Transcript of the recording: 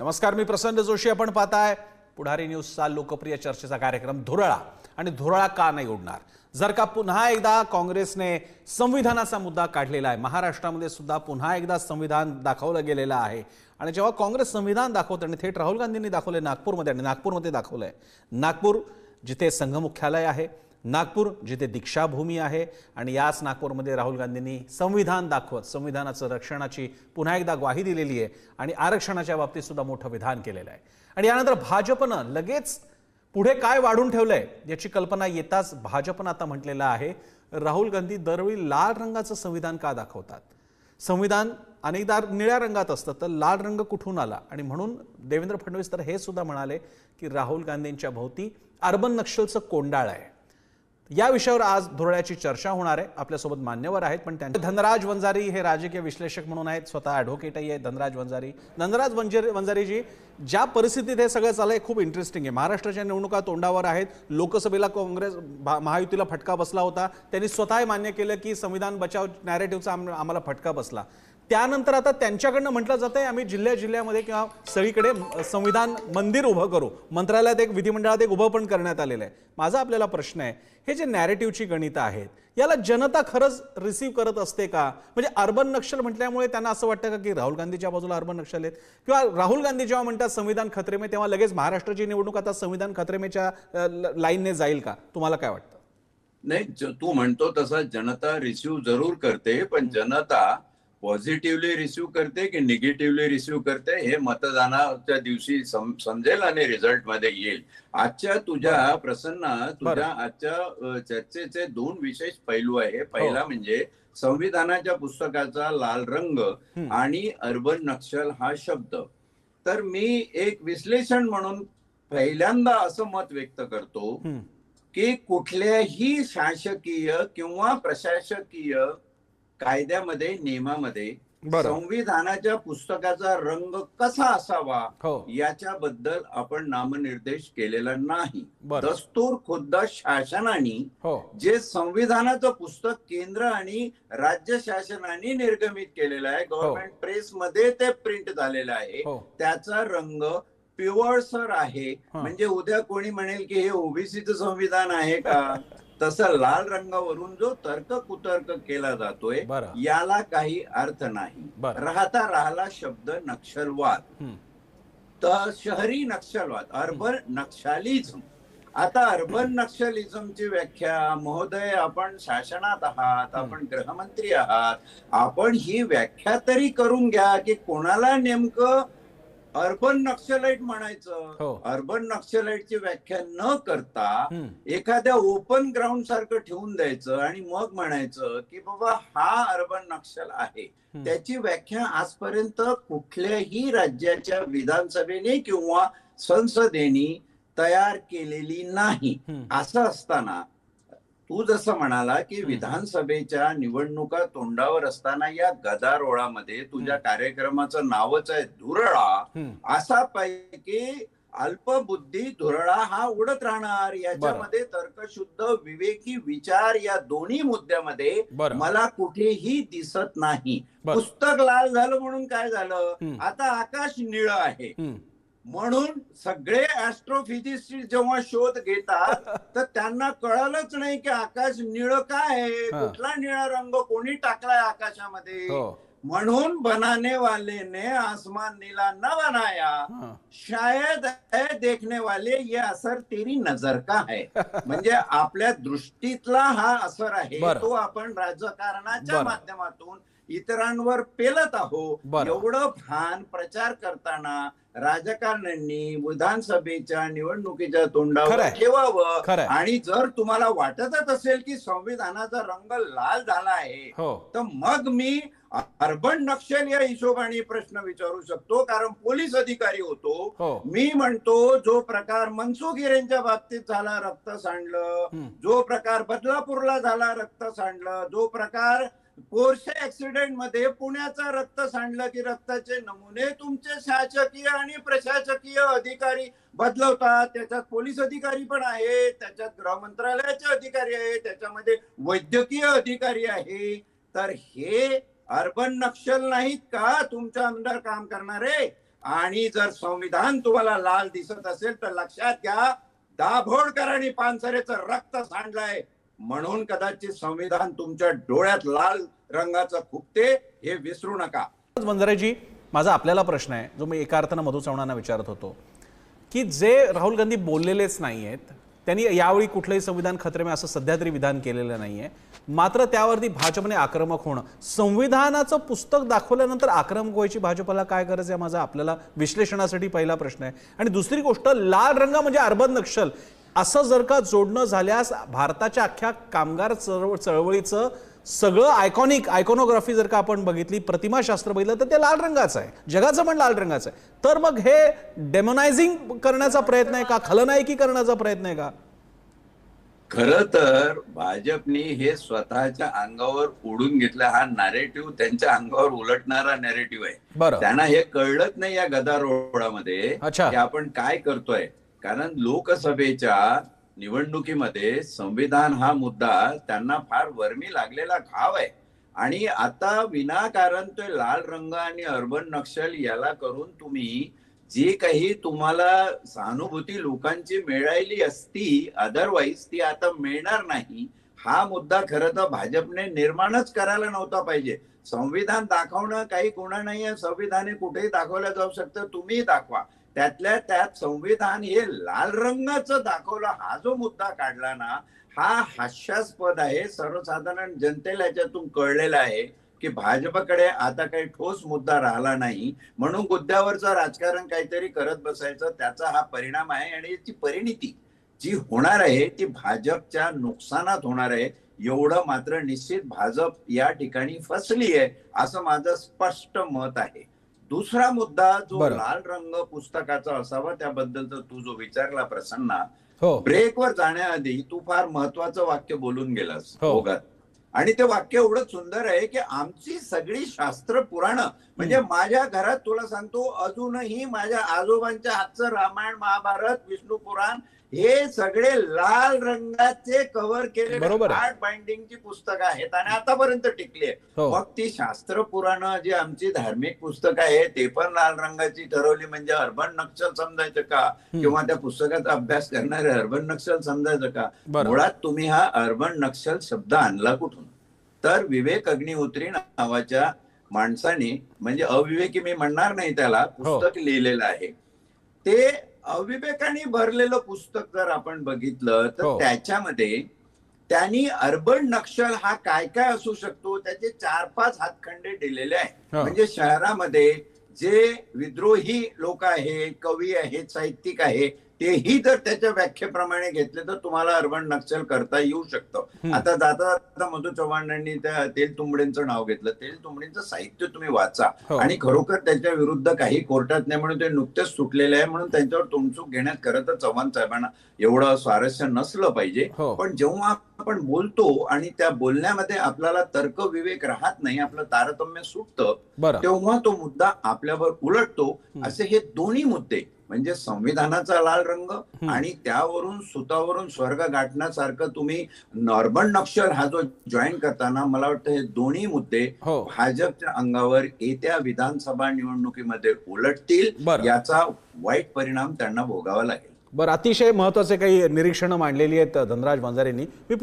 नमस्कार मी प्रसन्न जोशी. आपण पाहताय पुढारी न्यूजचा लोकप्रिय चर्चेचा कार्यक्रम धुरळा. आणि धुरळा का नाही उडणार? जर का पुन्हा एकदा काँग्रेसने संविधानाचा मुद्दा काढलेला आहे महाराष्ट्रामध्ये सुद्धा पुन्हा एकदा संविधान दाखवलं गेलेलं आहे. आणि जेव्हा काँग्रेस संविधान दाखवतं आणि थेट राहुल गांधींनी दाखवले नागपूरमध्ये आणि नागपूरमध्ये दाखवलं आहे नागपूर जिथे संघ मुख्यालय आहे नागपूर जिथे दीक्षाभूमी आहे आणि याच नागपूरमध्ये राहुल गांधींनी संविधान दाखवत संविधानाचं रक्षणाची पुन्हा एकदा ग्वाही दिलेली आहे आणि आरक्षणाच्या बाबतीत सुद्धा मोठं विधान केलेलं आहे. आणि यानंतर भाजपनं लगेच पुढे काय वाढून ठेवलंय याची कल्पना येताच भाजपनं आता म्हटलेलं आहे राहुल गांधी दरवेळी लाल रंगाचं संविधान का दाखवतात? संविधान अनेकदा निळ्या रंगात असतं तर लाल रंग कुठून आला? आणि म्हणून देवेंद्र फडणवीस तर हे सुद्धा म्हणाले की राहुल गांधींच्या भोवती अर्बन नक्षलचं कोंडाळ आहे. या विषयावर आज धुरळ्याची चर्चा होणार आहे. आपल्यासोबत मान्यवर आहेत पण त्यांचे धनराज वंजारी हे राजकीय विश्लेषक म्हणून आहेत. स्वतः ॲडव्होकेटही आहेत धनराज वंजारी. धनराज वंजारी वंजारीजी ज्या परिस्थितीत हे सगळं चाललंय खूप इंटरेस्टिंग आहे. महाराष्ट्राच्या निवडणुका तोंडावर आहेत. लोकसभेला काँग्रेस भा- महायुतीला फटका बसला होता. त्यांनी स्वतः मान्य केलं की संविधान बचाव नॅरेटिव्हचा आम्हाला फटका बसला. त्यानंतर आता त्यांच्याकडनं म्हटलं जात आहे आम्ही जिल्ह्या जिल्ह्यामध्ये किंवा सगळीकडे संविधान मंदिर उभं करू. मंत्रालयात एक विधिमंडळात एक उभं पण करण्यात आलेलं आहे. माझा आपल्याला प्रश्न आहे हे जे नॅरेटिव्हची गणितं आहेत याला जनता खरंच रिसीव्ह करत असते का? म्हणजे अर्बन नक्षल म्हटल्यामुळे त्यांना असं वाटतं का की राहुल गांधीच्या बाजूला अर्बन नक्षल आहेत? किंवा राहुल गांधी जेव्हा म्हणतात संविधान खतरेमे तेव्हा लगेच महाराष्ट्राची निवडणूक आता संविधान खतरेमेच्या लाईनने जाईल का? तुम्हाला काय वाटतं? नाही तू म्हणतो तसा जनता रिसिव्ह जरूर करते पण जनता पॉझिटिव्हली रिसिव्ह करते की निगेटिव्हली रिसिव्ह करते हे मतदानाच्या दिवशी सम- समजेल आणि रिझल्टमध्ये येईल. आजच्या तुझ्या प्रसन्न तुझ्या आजच्या चर्चेचे दोन विशेष पैलू आहे. पहिला म्हणजे संविधानाच्या पुस्तकाचा लाल रंग आणि अर्बन नक्षल हा शब्द. तर मी एक विश्लेषण म्हणून पहिल्यांदा असं मत व्यक्त करतो. की कुठल्याही शासकीय किंवा प्रशासकीय कायद्यामध्ये नियमामध्ये. संविधानाच्या पुस्तकाचा रंग कसा असावा हो. याच्याबद्दल आपण नामनिर्देश केलेला नाही. दस्तूर खुद्द शासनाने हो. जे संविधानाचं पुस्तक केंद्र आणि राज्य शासनाने निर्गमित केलेलं आहे गव्हर्नमेंट प्रेस मध्ये ते प्रिंट झालेलं आहे हो. त्याचा रंग पिवळसर आहे. हा. म्हणजे उद्या कोणी म्हणेल की हे ओबीसीचं संविधान आहे का? तसं लाल रंगावरून जो तर्क कुतर्क केला जातोय. याला काही अर्थ नाही. राहता राहिला शब्द नक्षलवाद. तर शहरी नक्षलवाद अर्बन नक्षालिझम आता अर्बन नक्षलिझमची व्याख्या महोदय आपण शासनात आहात आपण गृहमंत्री आहात आपण ही व्याख्या तरी करून घ्या की कोणाला नेमकं अर्बन नक्षलाइट हो. म्हणायचं अर्बन नक्षलाइटची व्याख्या न करता. एखाद्या ओपन ग्राउंड सारखं ठेवून द्यायचं आणि मग म्हणायचं की बाबा हा अर्बन नक्षल आहे. त्याची व्याख्या आजपर्यंत कुठल्याही राज्याच्या विधानसभेने किंवा संसदेने तयार केलेली नाही. असं असताना तू जसं म्हणाला की विधानसभेच्या निवडणुका तोंडावर असताना या गदारोळामध्ये तुझ्या कार्यक्रमाचं नावच आहे धुरळा. असा पैकी अल्पबुद्धी धुरळा हा उडत राहणार याच्यामध्ये तर्कशुद्ध विवेकी विचार या दोन्ही मुद्द्यामध्ये. मला कुठेही दिसत नाही. पुस्तक लाल झालं म्हणून काय झालं. आता आकाश निळं आहे. म्हणून सगळे ऍस्ट्रोफिजिस्ट जेव्हा शोध घेतात तर त्यांना कळलंच नाही की आकाश निळ काय आहे. कुठला निळा रंग कोणी टाकलाय आकाशामध्ये हो म्हणून बनाने वाले ने आसमान नीला न बनाया. शायद है देखने वाले ये असर तेरी नजर का है म्हणजे आपल्या दृष्टीतला हा असर आहे. तो आपण राजकारणाच्या. माध्यमातून इतरांवर पेलत आहो. एवढं भान प्रचार करताना राजकारण्यांनी विधानसभेच्या निवडणुकीच्या तोंडावर. ठेवावं. आणि जर तुम्हाला वाटतच असेल की संविधानाचा रंग लाल झाला आहे हो तर मग मी अर्बन नक्षल या हिशोबाने प्रश्न विचारू शकतो कारण पोलीस अधिकारी होतो हो. मी म्हणतो जो प्रकार मनसुख हिरेंच्या बाबतीत झाला रक्त सांडलं. जो प्रकार बदलापूरला झाला रक्त सांडलं जो प्रकार कोरसे ऍक्सिडेंटमध्ये पुण्याचा रक्त सांडलं की रक्ताचे नमुने तुमचे शासकीय आणि प्रशासकीय अधिकारी बदलवतात. त्याच्यात पोलीस अधिकारी पण आहेत त्याच्यात गृह मंत्रालयाचे अधिकारी आहेत त्याच्यामध्ये वैद्यकीय अधिकारी आहे. तर हे अर्बन नक्षल नाहीत का? तुमच्या अंडर काम करणारे? आणि जर संविधान तुम्हाला लाल दिसत असेल तर लक्षात घ्या दाभोळकरांनी पानसरेचं रक्त सांडलंय. म्हणून कदाचित संविधान तुमच्या डोळ्यात लाल रंगाचं खुपते हे विसरू नका. वंजारेजी माझा आपल्याला प्रश्न आहे जो मी एका अर्थानं मधु चव्हाणांना विचारत होतो की जे राहुल गांधी बोललेलेच नाही आहेत त्यांनी यावेळी कुठलंही संविधान खतरे में असं सध्या तरी विधान केलेलं नाहीये मात्र त्यावरती भाजपने आक्रमक होणं संविधानाचं पुस्तक दाखवल्यानंतर आक्रमक व्हायची भाजपला काय गरज आहे? माझा आपल्याला विश्लेषणासाठी पहिला प्रश्न आहे. आणि दुसरी गोष्ट लाल रंग म्हणजे अर्बन नक्षल. असं जर का जोडणं झाल्यास भारताच्या अख्ख्या कामगार चळवळ चळवळीचं सगळं आयकॉनिक आयकॉनोग्राफी जर का आपण बघितली प्रतिमाशास्त्र बघितलं तर ते लाल रंगाचं आहे. जगाचं पण लाल रंगाचं आहे. तर मग हे डेमोनायझिंग करण्याचा प्रयत्न आहे का? खलनायकी करण्याचा प्रयत्न आहे का? खर तर भाजपनी हे स्वतःच्या अंगावर ओढून घेतला. हा नॅरेटिव्ह त्यांच्या अंगावर उलटणारा नॅरेटिव्ह आहे. बरं. त्यांना हे कळलंच नाही या गदारोळामध्ये अच्छा. की आपण काय करतोय. कारण लोकसभेच्या निवडणुकीमध्ये संविधान हा मुद्दा त्यांना फार वर्मी लागलेला घाव आहे. आणि आता विनाकारण तो लाल रंग आणि अर्बन नक्षल याला करून तुम्ही जे काही तुम्हाला सहानुभूती लोकांची मिळाली असती अदरवाईज ती आता मिळणार नाही. हा मुद्दा खरं तर भाजपने निर्माणच करायला नव्हता पाहिजे. संविधान दाखवणं काही गुन्हा नाही आहे. संविधान हे कुठेही दाखवलं जाऊ शकतं. तुम्ही दाखवा. त्यातल्या त्यात संविधान हे लाल रंगाचं दाखवलं. हा जो मुद्दा काढला ना हा हास्यास्पद आहे. सर्वसाधारण जनतेला याच्यातून कळलेला आहे की भाजपकडे आता काही ठोस मुद्दा राहिला नाही. म्हणून मुद्द्यावरचं राजकारण काहीतरी करत बसायचं त्याचा हा परिणाम आहे आणि याची परिणिती जी होणार आहे ती भाजपच्या नुकसानात होणार आहे एवढं मात्र निश्चित भाजप या ठिकाणी फसली आहे असं माझं स्पष्ट मत आहे. दुसरा मुद्दा जो. लाल रंग पुस्तकाचा असावा त्याबद्दलचा तू जो विचारला प्रसन्ना हो ब्रेकवर जाण्याआधी तू फार महत्वाचं वाक्य बोलून गेलास हो. ओघात आणि ते वाक्य एवढं सुंदर आहे की आमची सगळी शास्त्र पुराणं म्हणजे माझ्या घरात तुला सांगतो अजूनही माझ्या आजोबांच्या हातचं रामायण महाभारत विष्णू पुराण हे सगळे लाल रंगाचे कव्हर केलेले. हार्ड बाइंडिंगची पुस्तकं आहेत आणि आतापर्यंत टिकली आहे हो. मग ती शास्त्र पुराण जी आमची धार्मिक पुस्तक आहे ते पण लाल रंगाची ठरवली. म्हणजे अर्बन नक्षल समजायचं का? किंवा त्या पुस्तकाचा अभ्यास करणारे अर्बन नक्षल समजायचं का. मुळात तुम्ही हा अर्बन नक्षल शब्द आणला कुठून? तर विवेक अग्निहोत्री नावाच्या माणसाने म्हणजे अविवेकी मी म्हणणार नाही त्याला पुस्तक लिहिलेलं आहे. ते अविवेकाने भरलेलं पुस्तक जर आपण बघितलं तर हो. त्याच्यामध्ये त्यांनी अर्बन नक्षल हा काय काय असू शकतो त्याचे चार पाच हातखंडे दिलेले आहेत. म्हणजे शहरामध्ये जे विद्रोही लोक आहे कवी आहेत साहित्यिक आहे तेही जर त्याच्या व्याख्येप्रमाणे घेतले तर तुम्हाला अर्बन नक्षल करता येऊ शकतं. आता जाता जाता मधु चव्हाणांनी त्या तेल तुंबडेंचं नाव घेतलं. तेल तुंबडेंचं साहित्य तुम्ही वाचा. हो. आणि खरोखर त्याच्या विरुद्ध काही कोर्टात नाही म्हणून ते नुकतेच सुटलेले आहे म्हणून त्यांच्यावर तुमचूक घेण्यात खरं तर चव्हाण साहेबांना एवढं स्वारस्य नसलं पाहिजे. हो. पण जेव्हा आपण बोलतो आणि त्या बोलण्यामध्ये आपल्याला तर्क विवेक राहत नाही आपलं तारतम्य सुटतं तेव्हा तो मुद्दा आपल्यावर उलटतो. असे हे दोन्ही मुद्दे म्हणजे संविधानाचा लाल रंग आणि त्यावरून सुतावरून स्वर्ग गाठण्यासारखं तुम्ही नॉर्बन नक्षल हा जो जॉईन करताना मला वाटतं हे दोन्ही मुद्दे हो. भाजपच्या अंगावर येत्या विधानसभा निवडणुकीमध्ये उलटतील. याचा वाईट परिणाम त्यांना भोगावा लागेल. बरं अतिशय महत्त्वाचे काही निरीक्षणं मांडलेली आहेत धनराज वंजारेंनी मी